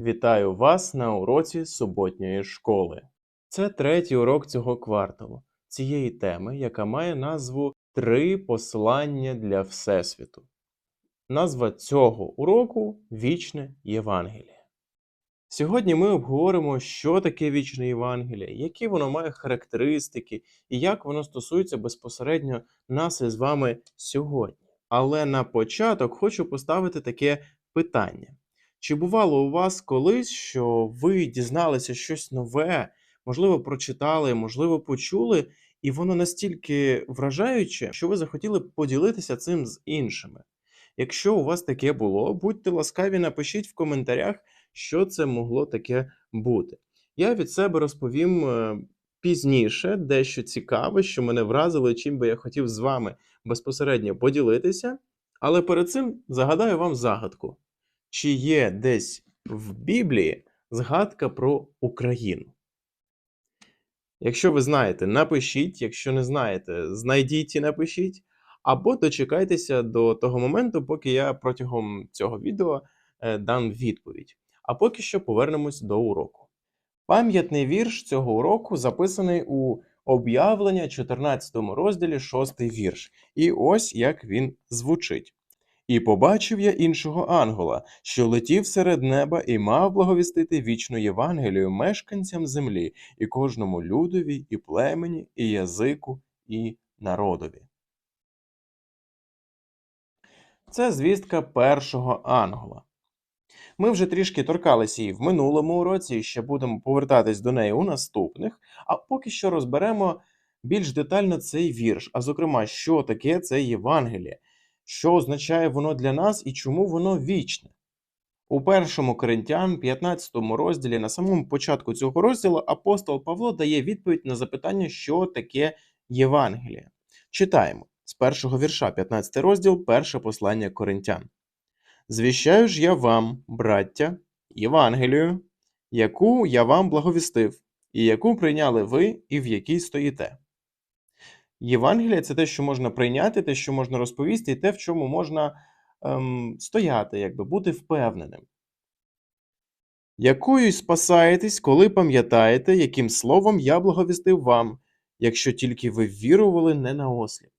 Вітаю вас на уроці суботньої школи. Це третій урок цього кварталу, цієї теми, яка має назву Три послання для Всесвіту. Назва цього уроку Вічне Євангеліє. Сьогодні ми обговоримо, що таке вічне Євангеліє, які воно має характеристики і як воно стосується безпосередньо нас із вами сьогодні. Але на початок хочу поставити таке питання. Чи бувало у вас колись, що ви дізналися щось нове, можливо, прочитали, можливо, почули, і воно настільки вражаюче, що ви захотіли поділитися цим з іншими? Якщо у вас таке було, будьте ласкаві, напишіть в коментарях, що це могло таке бути. Я від себе розповім е, пізніше дещо цікаве, що мене вразило, чим би я хотів з вами безпосередньо поділитися. Але перед цим загадаю вам загадку чи є десь в Біблії згадка про Україну? Якщо ви знаєте, напишіть, якщо не знаєте, знайдіть і напишіть, або дочекайтеся до того моменту, поки я протягом цього відео е, дам відповідь. А поки що повернемось до уроку. Пам'ятний вірш цього уроку записаний у об'явлення 14 розділі 6 вірш. І ось як він звучить. І побачив я іншого ангела, що летів серед неба і мав благовістити вічну Євангелію мешканцям землі, і кожному людові, і племені, і язику, і народові. Це звістка першого ангела. Ми вже трішки торкалися її в минулому уроці і ще будемо повертатись до неї у наступних, а поки що розберемо більш детально цей вірш, а зокрема, що таке це Євангеліє, що означає воно для нас і чому воно вічне. У першому Коринтян, 15 розділі, на самому початку цього розділу, апостол Павло дає відповідь на запитання, що таке Євангеліє. Читаємо з першого вірша, 15 розділ, перше послання Коринтян. Звіщаю ж я вам, браття, Євангелію, яку я вам благовістив, і яку прийняли ви, і в якій стоїте. Євангелія це те, що можна прийняти, те, що можна розповісти, і те, в чому можна ем, стояти, якби бути впевненим. Якою спасаєтесь, коли пам'ятаєте, яким словом я благовістив вам, якщо тільки ви вірували не на осліп.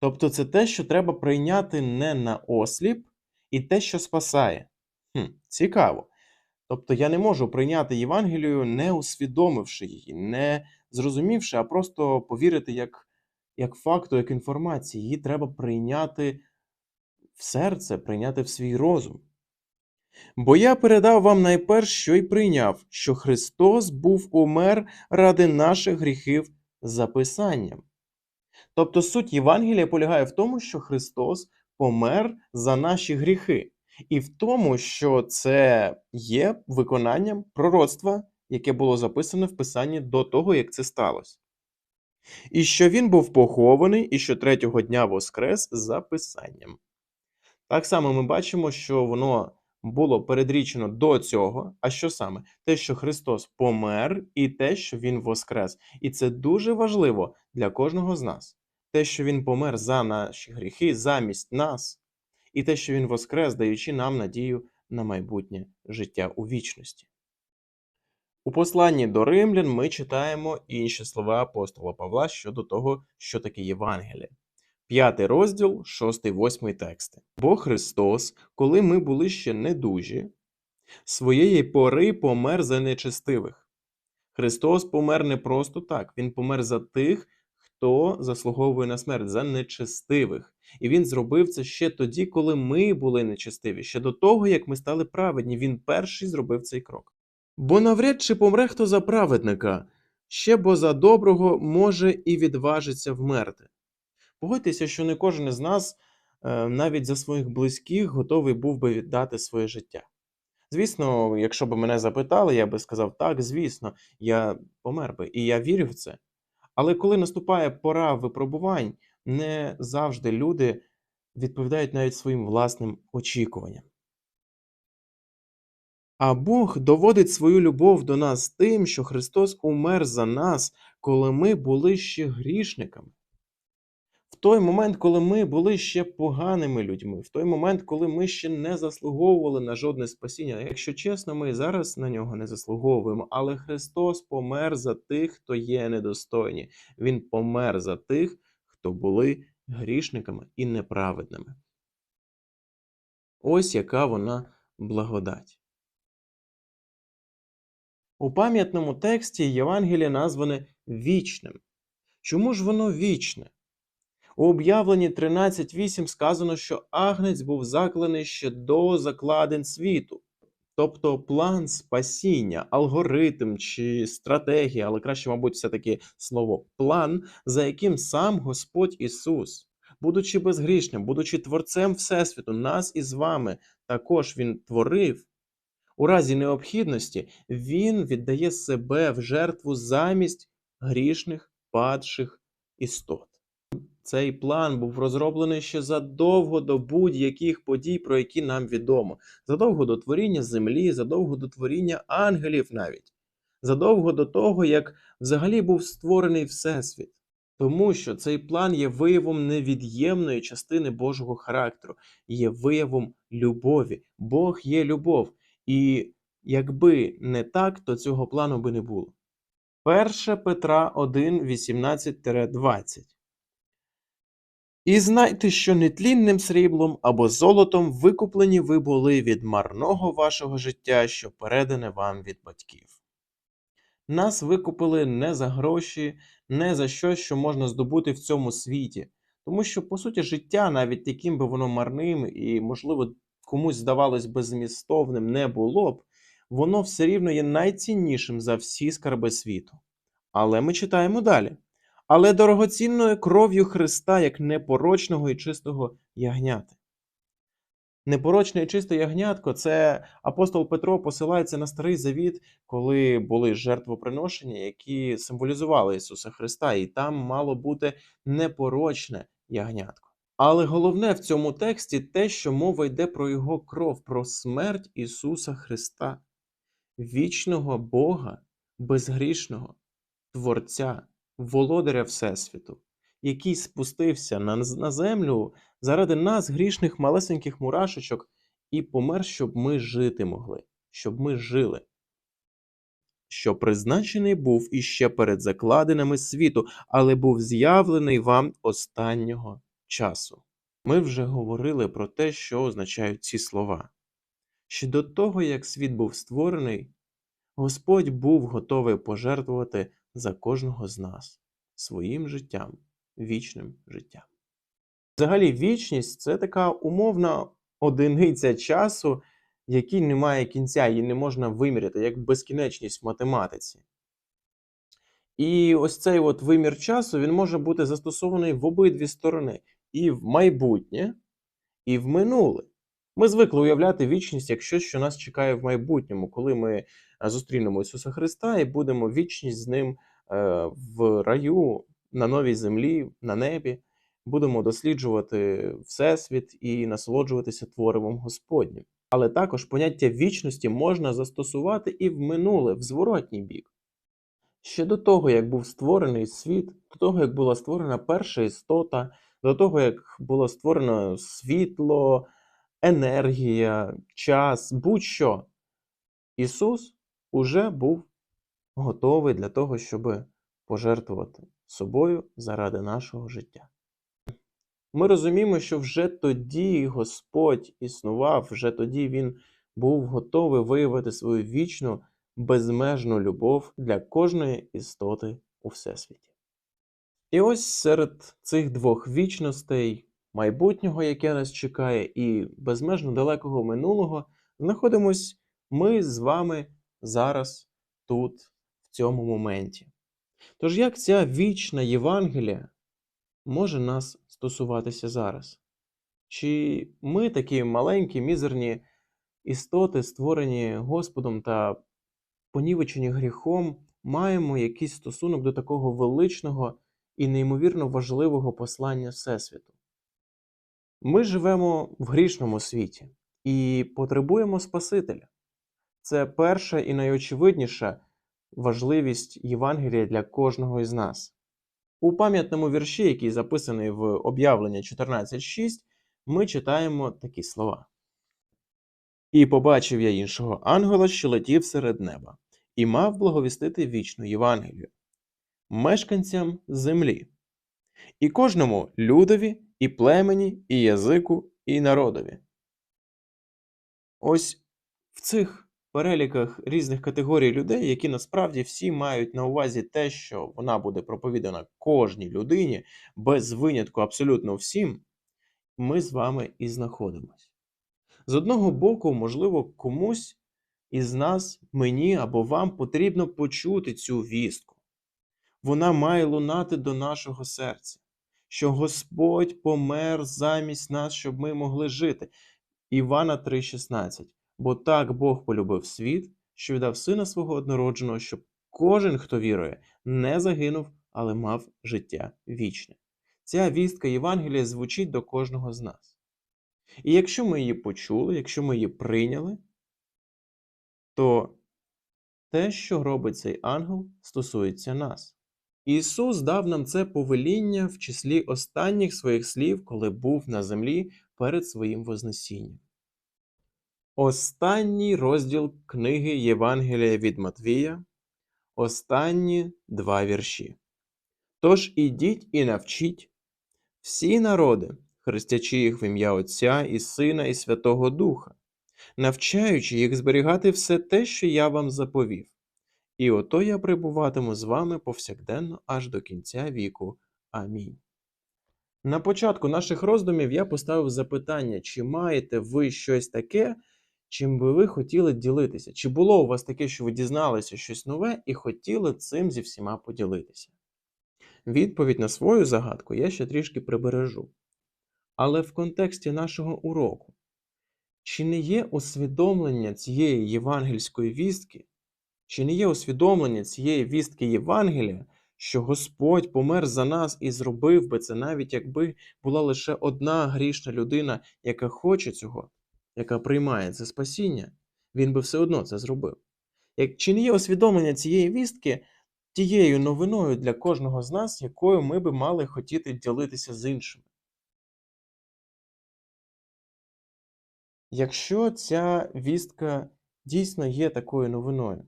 Тобто це те, що треба прийняти не на осліп, і те, що спасає. Хм, Цікаво. Тобто я не можу прийняти Євангелію, не усвідомивши її, не зрозумівши, а просто повірити як як факту, як інформації. Її треба прийняти в серце, прийняти в свій розум. Бо я передав вам найперш, що й прийняв, що Христос був умер ради наших гріхів за Писанням. Тобто суть Євангелія полягає в тому, що Христос помер за наші гріхи, і в тому, що це є виконанням пророцтва, яке було записане в Писанні до того, як це сталося. І що він був похований, і що третього дня воскрес за Писанням. Так само ми бачимо, що воно було передрічено до цього. А що саме? Те, що Христос помер, і те, що Він воскрес. І це дуже важливо для кожного з нас те, що Він помер за наші гріхи, замість нас, і те, що Він воскрес, даючи нам надію на майбутнє життя у вічності. У посланні до римлян ми читаємо інші слова апостола Павла щодо того, що таке Євангеліє. П'ятий розділ, шостий, восьмий тексти. Бо Христос, коли ми були ще недужі, своєї пори помер за нечестивих. Христос помер не просто так, Він помер за тих, хто заслуговує на смерть за нечестивих. І він зробив це ще тоді, коли ми були нечестиві, ще до того, як ми стали праведні. Він перший зробив цей крок. Бо навряд чи помре хто за праведника, ще бо за доброго може і відважиться вмерти. Погодьтеся, що не кожен із нас, е, навіть за своїх близьких, готовий був би віддати своє життя. Звісно, якщо б мене запитали, я би сказав, так, звісно, я помер би, і я вірю в це. Але коли наступає пора випробувань, не завжди люди відповідають навіть своїм власним очікуванням. А Бог доводить свою любов до нас тим, що Христос умер за нас, коли ми були ще грішниками. В той момент, коли ми були ще поганими людьми, в той момент, коли ми ще не заслуговували на жодне спасіння. Якщо чесно, ми зараз на нього не заслуговуємо, але Христос помер за тих, хто є недостойні. Він помер за тих, хто були грішниками і неправедними. Ось яка вона благодать. У пам'ятному тексті Євангеліє назване вічним. Чому ж воно вічне? У об'явленні 13.8 сказано, що Агнець був заклений ще до закладин світу. Тобто план спасіння, алгоритм чи стратегія, але краще, мабуть, все-таки слово план, за яким сам Господь Ісус, будучи безгрішним, будучи творцем Всесвіту, нас із вами також Він творив. У разі необхідності Він віддає себе в жертву замість грішних падших істот. Цей план був розроблений ще задовго до будь-яких подій, про які нам відомо, задовго до творіння землі, задовго до творіння ангелів навіть, задовго до того, як взагалі був створений Всесвіт. Тому що цей план є виявом невід'ємної частини Божого характеру, є виявом любові. Бог є любов. І якби не так, то цього плану би не було. 1 Петра 1, 18-20 І знайте, що нетлінним сріблом або золотом викуплені ви були від марного вашого життя, що передане вам від батьків. Нас викупили не за гроші, не за щось, що можна здобути в цьому світі. Тому що, по суті, життя, навіть яким би воно марним і, можливо, комусь здавалось беззмістовним не було б, воно все рівно є найціннішим за всі скарби світу. Але ми читаємо далі. Але дорогоцінною кров'ю Христа, як непорочного і чистого ягняти. Непорочне і чисте ягнятко це апостол Петро посилається на старий завіт, коли були жертвоприношення, які символізували Ісуса Христа, і там мало бути непорочне ягнятко. Але головне в цьому тексті те, що мова йде про Його кров, про смерть Ісуса Христа, вічного Бога, безгрішного, Творця, володаря Всесвіту, який спустився на, на землю заради нас, грішних малесеньких мурашечок, і помер, щоб ми жити могли, щоб ми жили. Що призначений був іще перед закладинами світу, але був з'явлений вам останнього часу. Ми вже говорили про те, що означають ці слова. Ще до того, як світ був створений, Господь був готовий пожертвувати за кожного з нас своїм життям, вічним життям. Взагалі, вічність це така умовна одиниця часу, якій немає кінця, її не можна виміряти, як безкінечність в математиці. І ось цей от вимір часу він може бути застосований в обидві сторони: і в майбутнє, і в минуле. Ми звикли уявляти вічність як щось, що нас чекає в майбутньому, коли ми е, зустрінемо Ісуса Христа і будемо вічність з Ним е, в раю, на новій землі, на небі, будемо досліджувати Всесвіт і насолоджуватися творивом Господнім. Але також поняття вічності можна застосувати і в минуле, в зворотній бік. Ще до того, як був створений світ, до того, як була створена перша істота, до того, як було створено світло, енергія, час, будь-що, Ісус уже був готовий для того, щоб пожертвувати собою заради нашого життя. Ми розуміємо, що вже тоді Господь існував, вже тоді Він був готовий виявити свою вічну, безмежну любов для кожної істоти у Всесвіті. І ось серед цих двох вічностей, майбутнього, яке нас чекає, і безмежно далекого минулого, знаходимось ми з вами зараз тут, в цьому моменті. Тож як ця вічна Євангелія може нас стосуватися зараз? Чи ми такі маленькі, мізерні істоти, створені Господом та понівечені гріхом, маємо якийсь стосунок до такого величного і неймовірно важливого послання Всесвіту? Ми живемо в грішному світі і потребуємо Спасителя. Це перша і найочевидніша важливість Євангелія для кожного із нас. У пам'ятному вірші, який записаний в об'явлення 14.6, ми читаємо такі слова. І побачив я іншого ангела, що летів серед неба, і мав благовістити вічну Євангелію, мешканцям землі, і кожному людові, і племені, і язику, і народові. Ось в цих переліках різних категорій людей, які насправді всі мають на увазі те, що вона буде проповідана кожній людині, без винятку абсолютно всім, ми з вами і знаходимось. З одного боку, можливо, комусь із нас, мені або вам потрібно почути цю вістку. Вона має лунати до нашого серця, що Господь помер замість нас, щоб ми могли жити. Івана 3,16. Бо так Бог полюбив світ, що віддав сина свого однородженого, щоб кожен, хто вірує, не загинув, але мав життя вічне. Ця вістка Євангелія звучить до кожного з нас. І якщо ми її почули, якщо ми її прийняли, то те, що робить цей ангел, стосується нас. Ісус дав нам це повеління в числі останніх своїх слів, коли був на землі перед своїм Вознесінням. Останній розділ книги Євангелія від Матвія, останні два вірші. Тож ідіть і навчіть всі народи, хрестячи їх в ім'я Отця і Сина, і Святого Духа, навчаючи їх зберігати все те, що я вам заповів. І ото я прибуватиму з вами повсякденно аж до кінця віку. Амінь. На початку наших роздумів я поставив запитання, чи маєте ви щось таке, чим би ви хотіли ділитися? Чи було у вас таке, що ви дізналися щось нове і хотіли цим зі всіма поділитися? Відповідь на свою загадку я ще трішки прибережу. Але в контексті нашого уроку, чи не є усвідомлення цієї євангельської вістки, чи не є усвідомлення цієї вістки Євангелія, що Господь помер за нас і зробив би це, навіть якби була лише одна грішна людина, яка хоче цього, яка приймає це спасіння, він би все одно це зробив. Як чи не є усвідомлення цієї вістки тією новиною для кожного з нас, якою ми би мали хотіти ділитися з іншими? Якщо ця вістка дійсно є такою новиною,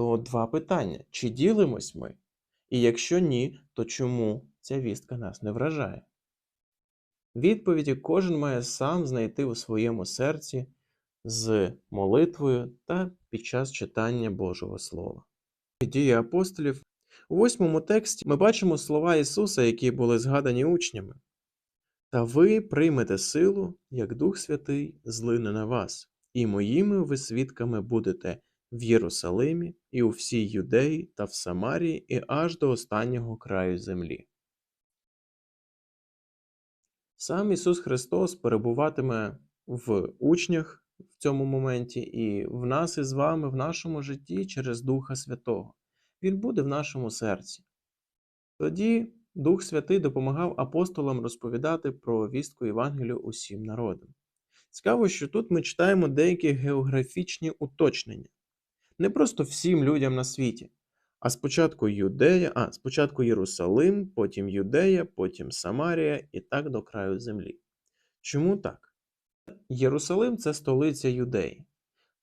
то два питання: чи ділимось ми? І якщо ні, то чому ця вістка нас не вражає? Відповіді кожен має сам знайти у своєму серці з молитвою та під час читання Божого Слова. Дії апостолів у восьмому тексті ми бачимо слова Ісуса, які були згадані учнями. Та ви приймете силу, як Дух Святий злине на вас, і моїми ви свідками будете в Єрусалимі і у всій Юдеї та в Самарії і аж до останнього краю землі. Сам Ісус Христос перебуватиме в учнях в цьому моменті і в нас із вами в нашому житті через Духа Святого. Він буде в нашому серці. Тоді Дух Святий допомагав апостолам розповідати про вістку Євангелію усім народам. Цікаво, що тут ми читаємо деякі географічні уточнення. Не просто всім людям на світі, а спочатку Юдея, а спочатку Єрусалим, потім Юдея, потім Самарія і так до краю землі. Чому так? Єрусалим це столиця Юдеї.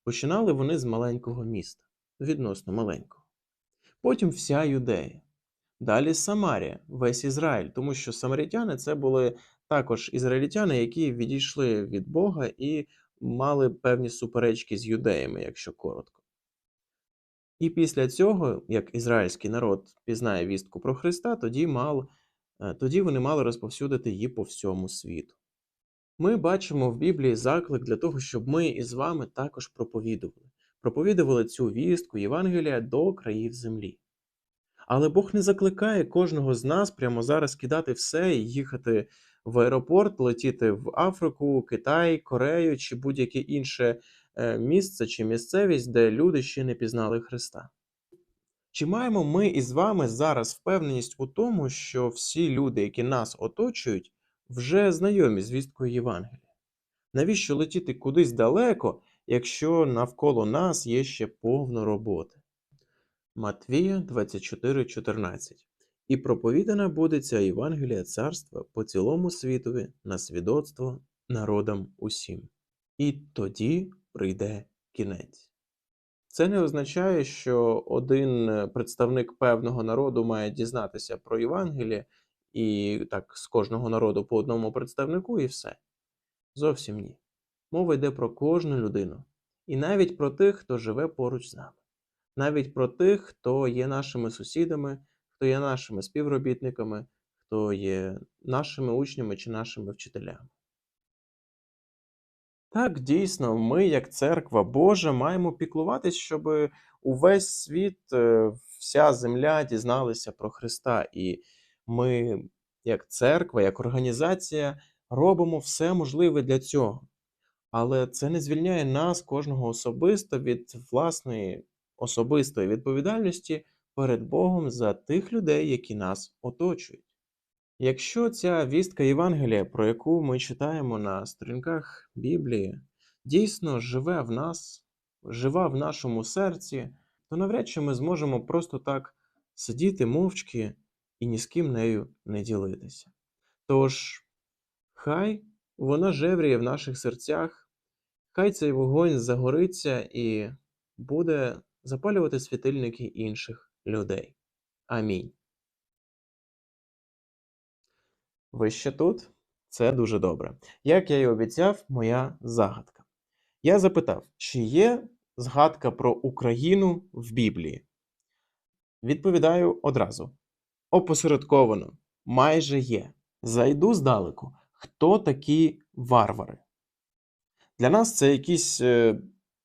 Починали вони з маленького міста, відносно маленького. Потім вся Юдея. Далі Самарія, весь Ізраїль, тому що самарітяни це були також ізраїльтяни, які відійшли від Бога і мали певні суперечки з юдеями, якщо коротко. І після цього, як ізраїльський народ пізнає вістку про Христа, тоді, мав, е, тоді вони мали розповсюдити її по всьому світу. Ми бачимо в Біблії заклик для того, щоб ми із вами також проповідували, проповідували цю вістку Євангелія до країв землі. Але Бог не закликає кожного з нас прямо зараз кидати все і їхати в аеропорт, летіти в Африку, Китай, Корею чи будь-яке інше місце чи місцевість, де люди ще не пізнали Христа. Чи маємо ми із вами зараз впевненість у тому, що всі люди, які нас оточують, вже знайомі з вісткою Євангелія? Навіщо летіти кудись далеко, якщо навколо нас є ще повно роботи? Матвія 24,14 і проповідана буде ця Євангелія царства по цілому світові на свідоцтво народам усім. І тоді прийде кінець. Це не означає, що один е, представник певного народу має дізнатися про Євангеліє, і так з кожного народу по одному представнику, і все. Зовсім ні. Мова йде про кожну людину, і навіть про тих, хто живе поруч з нами, навіть про тих, хто є нашими сусідами, хто є нашими співробітниками, хто є нашими учнями чи нашими вчителями. Так, дійсно, ми, як церква Божа, маємо піклуватись, щоб увесь світ, е, вся земля дізналися про Христа. І ми, як церква, як організація, робимо все можливе для цього. Але це не звільняє нас, кожного особисто, від власної особистої відповідальності перед Богом за тих людей, які нас оточують. Якщо ця вістка Євангелія, про яку ми читаємо на сторінках Біблії, дійсно живе в нас, жива в нашому серці, то навряд чи ми зможемо просто так сидіти мовчки і ні з ким нею не ділитися. Тож, хай вона жевріє в наших серцях, хай цей вогонь загориться і буде запалювати світильники інших людей. Амінь. Ви ще тут? Це дуже добре. Як я й обіцяв, моя загадка. Я запитав, чи є згадка про Україну в Біблії? Відповідаю одразу: опосередковано, майже є. Зайду здалеку. Хто такі варвари? Для нас це якісь е,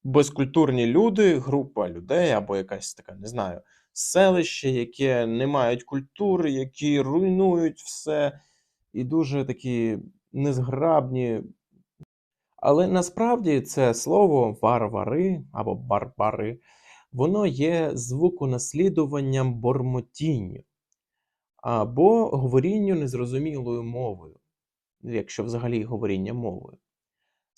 безкультурні люди, група людей або якась така, не знаю, селище, яке не мають культури, які руйнують все і дуже такі незграбні. Але насправді це слово варвари або барбари, воно є звуконаслідуванням бормотінню або говорінню незрозумілою мовою, якщо взагалі говоріння мовою.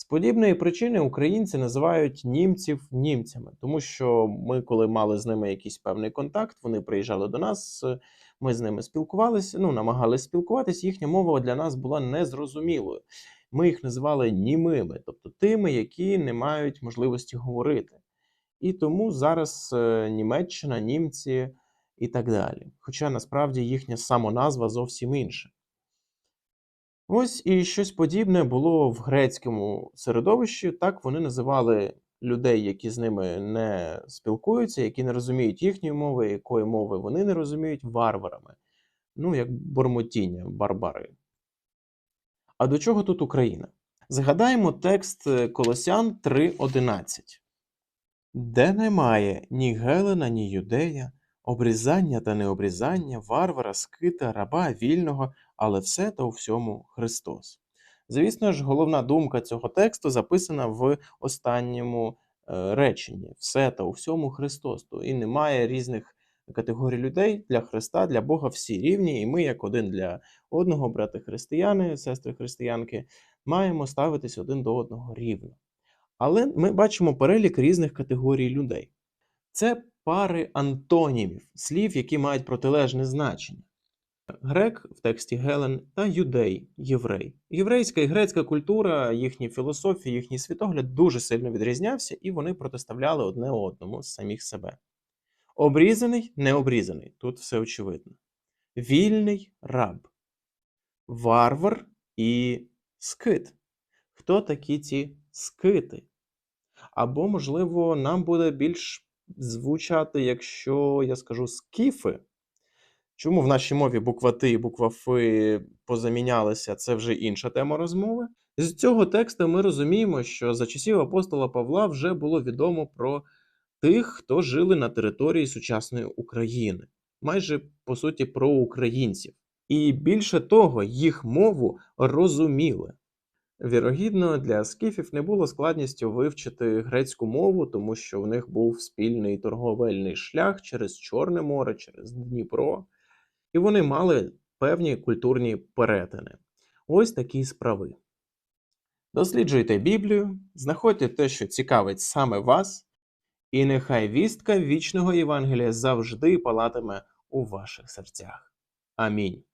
З подібної причини українці називають німців німцями, тому що ми, коли мали з ними якийсь певний контакт, вони приїжджали до нас, ми з ними спілкувалися, ну, намагалися спілкуватися, їхня мова для нас була незрозумілою. Ми їх називали німими, тобто тими, які не мають можливості говорити. І тому зараз е, Німеччина, німці і так далі. Хоча насправді їхня самоназва зовсім інша. Ось і щось подібне було в грецькому середовищі. Так вони називали людей, які з ними не спілкуються, які не розуміють їхньої мови, якої мови вони не розуміють, варварами. Ну, як бормотіння, барбари. А до чого тут Україна? Згадаємо текст е, Колосян 3.11. Де немає ні Гелена, ні юдея, обрізання та необрізання, варвара, скита, раба, вільного, але все та у всьому Христос. Звісно ж, головна думка цього тексту записана в останньому е, реченні: все та у всьому Христос. То і немає різних категорій людей для Христа, для Бога всі рівні, і ми, як один для одного, брати християни, сестри християнки, маємо ставитись один до одного рівно. Але ми бачимо перелік різних категорій людей. Це пари антонімів, слів, які мають протилежне значення. Грек в тексті Гелен та юдей, єврей. Єврейська і грецька культура, їхні філософії, їхній світогляд дуже сильно відрізнявся, і вони протиставляли одне одному самих себе. Обрізаний, необрізаний. Тут все очевидно. Вільний раб, варвар і скит. Хто такі ці скити? Або, можливо, нам буде більш звучати, якщо я скажу скіфи. Чому в нашій мові буква Т і буква Ф позамінялися, це вже інша тема розмови. З цього тексту ми розуміємо, що за часів апостола Павла вже було відомо про тих, хто жили на території сучасної України, майже по суті про українців. І більше того, їх мову розуміли. Вірогідно, для скіфів не було складністю вивчити грецьку мову, тому що в них був спільний торговельний шлях через Чорне море, через Дніпро, і вони мали певні культурні перетини. Ось такі справи. Досліджуйте Біблію, знаходьте те, що цікавить саме вас, і нехай вістка вічного Євангелія завжди палатиме у ваших серцях. Амінь.